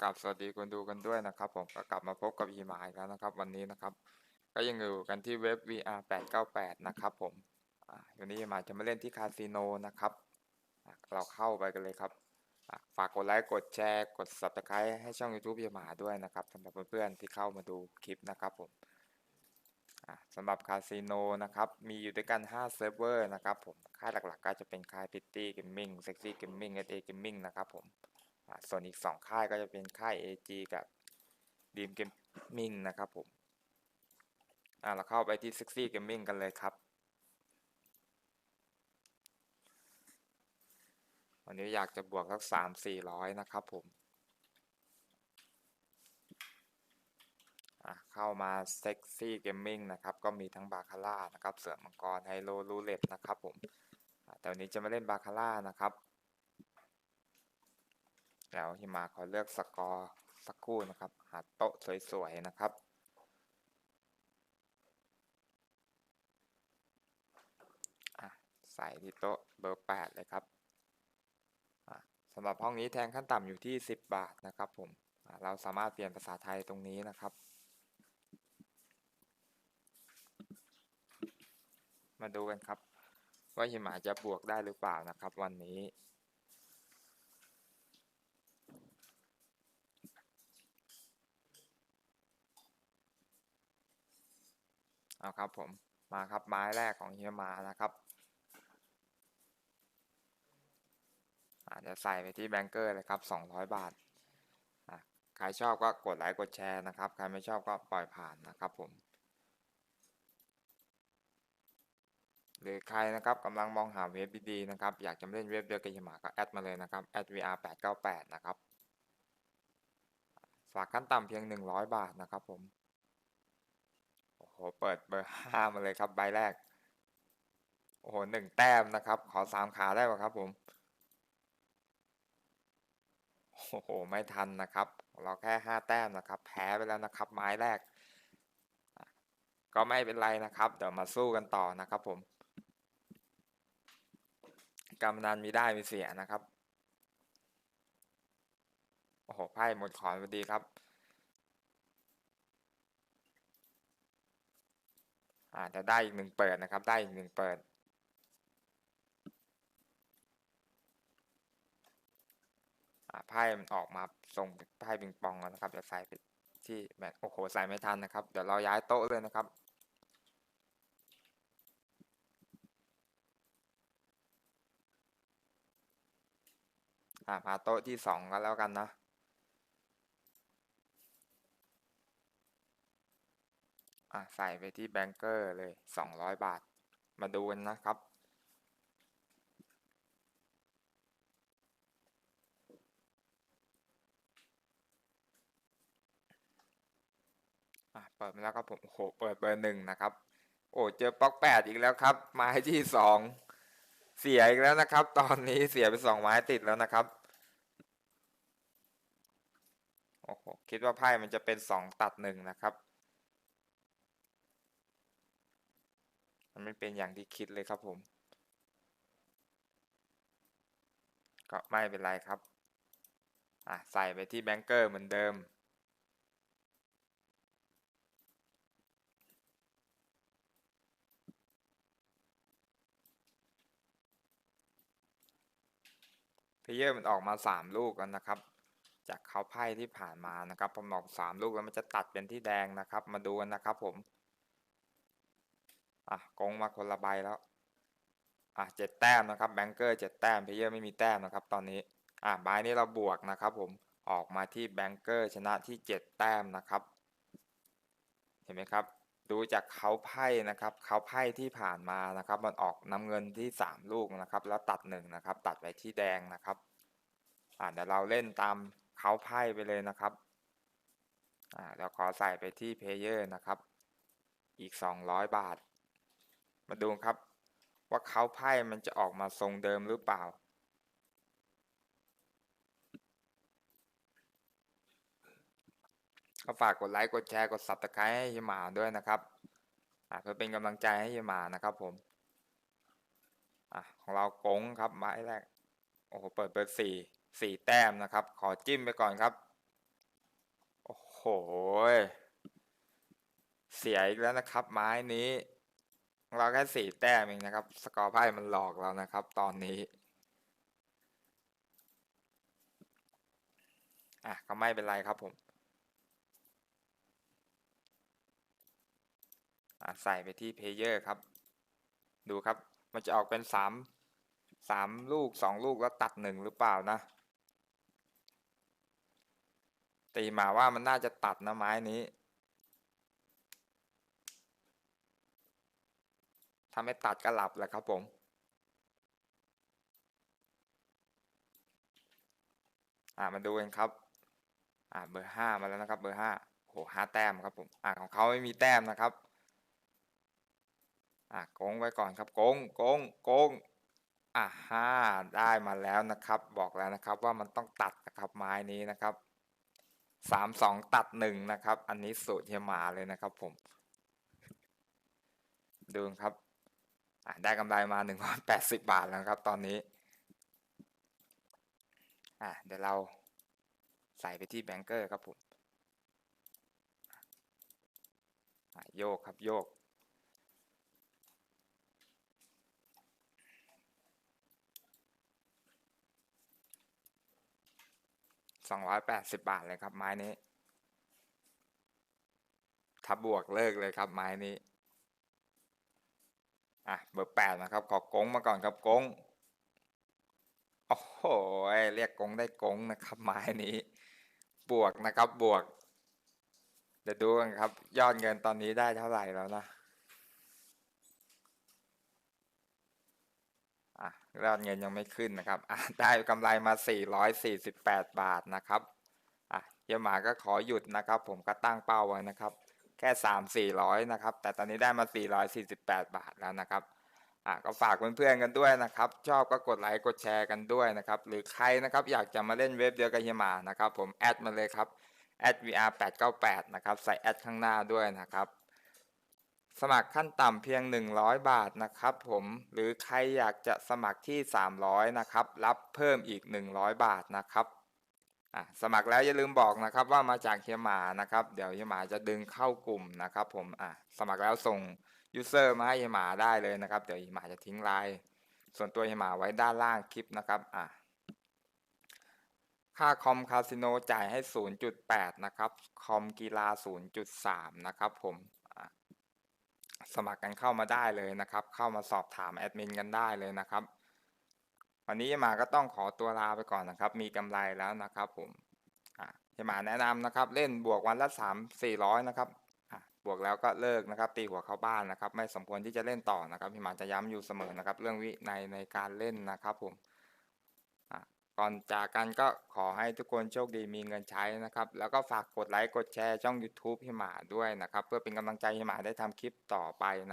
กลับสวัสดีคนดูกันด้วยนะครับ ผมก็กลับมาพบกับอีหมายแล้วนะครับ วันนี้นะครับ ก็ยังอยู่กันที่เว็บ VR 898นะครับผมวันนี้อีหมายจะมาเล่นที่คาสิโนนะครับเราเข้าไปกันเลยครับ ฝากกดไลค์กดแชร์กด subscribe ให้ช่อง YouTube อีหมาด้วยนะครับสำหรับเพื่อนๆที่เข้ามาดูคลิปนะครับผมสำหรับคาสิโนนะครับ มีอยู่ด้วยกัน 5 เซิร์ฟเวอร์นะครับผม ค่ายหลักๆ ก็จะเป็นค่าย Pitty Gaming Sexy Gaming SA Gaming นะครับผม ส่วนอีกสองค่ายก็จะเป็นค่าย AG กับ Dream Gaming นะครับผมอ่าเราเข้าไปที่ Sexy Gaming กันเลยครับวันนี้อยากจะบวกสักสามสี่ร้อยนะครับผมเข้ามา Sexy Gaming นะครับ ก็มีทั้งบาคาร่านะครับ เสือมังกรไฮโลรูเล็ตนะครับผมแต่วันนี้จะมาเล่นบาคาร่านะครับ เดี๋ยวหิมาขอเลือกสกอร์สักครู่นะครับ หาโต๊ะสวยๆนะครับ ใส่ที่โต๊ะเบอร์ 8 เลยครับสำหรับห้องนี้แทงขั้นต่ำอยู่ที่ 10 บาทนะครับผมเราสามารถเปลี่ยนภาษาไทยตรงนี้นะครับ มาดูกันครับ ว่าหิมาจะบวกได้หรือเปล่านะครับ วันนี้ เอาครับผมมาครับไม้แรกของเฮียมานะครับอาจจะใส่ไปที่แบงเกอร์เลยครับ 200 บาทใครชอบก็กดไลค์กดแชร์นะครับ ใครไม่ชอบก็ปล่อยผ่านนะครับผม หรือใครนะครับกำลังมองหาเว็บดีๆนะครับ อยากจะเล่นเว็บเดียวกับเฮียมาก็แอดมาเลยนะครับแอด VR 898นะครับ ฝากขั้นต่ำเพียง 100 บาทนะครับผม โอ้โหเปิดเบอร์ห้ามาเลยครับใบแรก โอ้โหหนึ่งแต้มนะครับ ขอสามขาได้ป่ะครับผมโอ้โห ไม่ทันนะครับ เราแค่ห้าแต้มนะครับ แพ้ไปแล้วนะครับ ไม้แรก ก็ไม่เป็นไรนะครับ เดี๋ยวมาสู้กันต่อนะครับผมกำนันมีได้มีเสียนะครับ โอ้โห ไพ่หมดขอนพอดีครับ อาจจะได้อีกหนึ่งเปิดนะครับ ได้อีกหนึ่งเปิด ไพ่มันออกมาส่งไพ่ปิงปองแล้วนะครับจะใส่ไปที่แบตโอ้โหใส่ไม่ทันนะครับ เดี๋ยวเราย้ายโต๊ะเลยนะครับอ่ามาโต๊ะที่สองก็แล้วกันนะ อะใส่ไปที่แบงเกอร์เลย 200 บาท มาดูกันนะครับ อะเปิดมาแล้วครับผมโอ้โหเปิดเบอร์หนึ่งนะครับ โอ้เจอป๊อกแปดอีกแล้วครับไม้ที่สองเสียอีกแล้วนะครับ ตอนนี้เสียไปสองไม้ติดแล้วนะครับโอ้โหคิดว่าไพ่มันจะเป็นสองตัดหนึ่งนะครับ มันไม่เป็นอย่างที่คิดเลยครับผม ก็ไม่เป็นไรครับ อะใส่ไปที่แบงเกอร์เหมือนเดิม เพเยอร์มันออกมาสามลูกแล้วนะครับจากเขาไพ่ที่ผ่านมานะครับพอมออกสามลูกแล้วมันจะตัดเป็นที่แดงนะครับ มาดูกันนะครับผม อะกงมาคนละใบแล้วอะเจ็ดแต้มนะครับแบงเกอร์เจ็ดแต้มเพเยอร์ไม่มีแต้มนะครับ ตอนนี้อะใบนี้เราบวกนะครับผมออกมาที่แบงเกอร์ชนะที่เจ็ดแต้มนะครับ เห็นไหมครับ ดูจากเขาไพ่นะครับเขาไพ่ที่ผ่านมานะครับ มันออกน้ำเงินที่สามลูกนะครับ แล้วตัดหนึ่งนะครับ ตัดไปที่แดงนะครับอ่าเดี๋ยวเราเล่นตามเขาไพ่ไปเลยนะครับอ่าเราขอใส่ไปที่เพเยอร์นะครับ อีก 200 บาท มาดูครับ ว่าเขาไพ่มันจะออกมาทรงเดิมหรือเปล่า ก็ฝากกดไลค์กดแชร์กด subscribe ให้เฮียหมาด้วยนะครับเพื่อเป็นกำลังใจให้เฮียหมานะครับผมอของเราโกงครับไม้แรกโอ้โหเปิดเบอร์สี่สี่แต้มนะครับ ขอจิ้มไปก่อนครับยเสียอีกแล้วนะครับ ไม้นี้ เราแค่สี่แต้มเองนะครับ สกอร์ไพ่มันหลอกเรานะครับ ตอนนี้ อะก็ไม่เป็นไรครับผมอะใส่ไปที่เพเยอร์ครับ ดูครับ มันจะออกเป็นสามสามลูกสองลูกแล้วตัดหนึ่งหรือเปล่านะ ตีมาว่ามันน่าจะตัดนะไม้นี้ ถ้าไม่ตัดก็หลับแหละครับผมอ่ามาดูกันครับ อ่าเบอร์ห้ามาแล้วนะครับ เบอร์ห้าโหห้าแต้มครับผมอ่าของเขาไม่มีแต้มนะครับ อ่าโกงไว้ก่อนครับโกงโกงโกงอ่าห้าได้มาแล้วนะครับ บอกแล้วนะครับว่ามันต้องตัดนะครับไม้นี้นะครับสามสองตัดหนึ่งนะครับ อันนี้สูตรเฮียหมาเลยนะครับผม ดูครับ ได้กำไรมาหนึ่งร้อยแปดสิบบาทแล้วครับ ตอนนี้อ่าเดี๋ยวเราใส่ไปที่แบงเกอร์ครับผมโยกครับโยก สองร้อยแปดสิบบาทเลยครับไม้นี้ถ้าบวกเลิกเลยครับไม้นี้ อะเบอร์แปดนะครับขอกงมาก่อนครับกงโอ้โหเรียกกงได้กงนะครับไม้นี้ บวกนะครับบวกเดี๋ยวดูกันครับ ยอดเงินตอนนี้ได้เท่าไหร่แล้วนะอะยอดเงินยังไม่ขึ้นนะครับอะได้กำไรมา 448 บาทนะครับอะเยหมาก็ขอหยุดนะครับ ผมก็ตั้งเป้าไว้นะครับ แค่3 400นะครับ แต่ตอนนี้ได้มา448บแปดบาทแล้วนะครับอะก็ฝากเพื่อนๆกันด้วยนะครับ ชอบก็กดไลค์กดแชร์กันด้วยนะครับ หรือใครนะครับอยากจะมาเล่นเว็บเดียวกับเฮียหมานะครับ ผมแอดมาเลยครับแอด vr 898นะครับ ใส่แอดข้างหน้าด้วยนะครับ สมัครขั้นต่ำเพียง 100 บาทนะครับ ผม หรือใครอยากจะสมัครที่ 300นะครับ รับเพิ่มอีก 100 บาทนะครับ สมัครแล้วอย่าลืมบอกนะครับว่ามาจากเฮียหมานะครับเดี๋ยวเฮียหมาจะดึงเข้ากลุ่มนะครับ ผมอะสมัครแล้วส่งยูเซอร์มาให้เฮียหมาได้เลยนะครับ เดี๋ยวเฮียหมาจะทิ้งไลน์ส่วนตัวเฮียหมาไว้ด้านล่างคลิปนะครับอะค่าคอมคาสิโนจ่ายให้ 0.8 นะครับ คอมกีฬา 0.3 นะครับผมอะสมัครกันเข้ามาได้เลยนะครับ เข้ามาสอบถามแอดมินกันได้เลยนะครับ วันนี้มาก็ต้องขอตัวลาไปก่อนนะครับ มีกำไรแล้วนะครับ ผมอะมาแนะนำนะครับ เล่นบวกวันละสามสี่ร้อยนะครับบวกแล้วก็เลิกนะครับ ตีหัวเข้าบ้านนะครับ ไม่สมควรที่จะเล่นต่อนะครับพี่หมาจะย้ำอยู่เสมอนะครับ เรื่องวินัยในการเล่นนะครับ ผมก่อนจากกันก็ขอให้ทุกคนโชคดีมีเงินใช้นะครับ แล้วก็ฝากกดไลค์กดแชร์ช่อง YouTube ให้หมาด้วยนะครับ เพื่อเป็นกำลังใจให้หมาได้ทำคลิปต่อไปนะ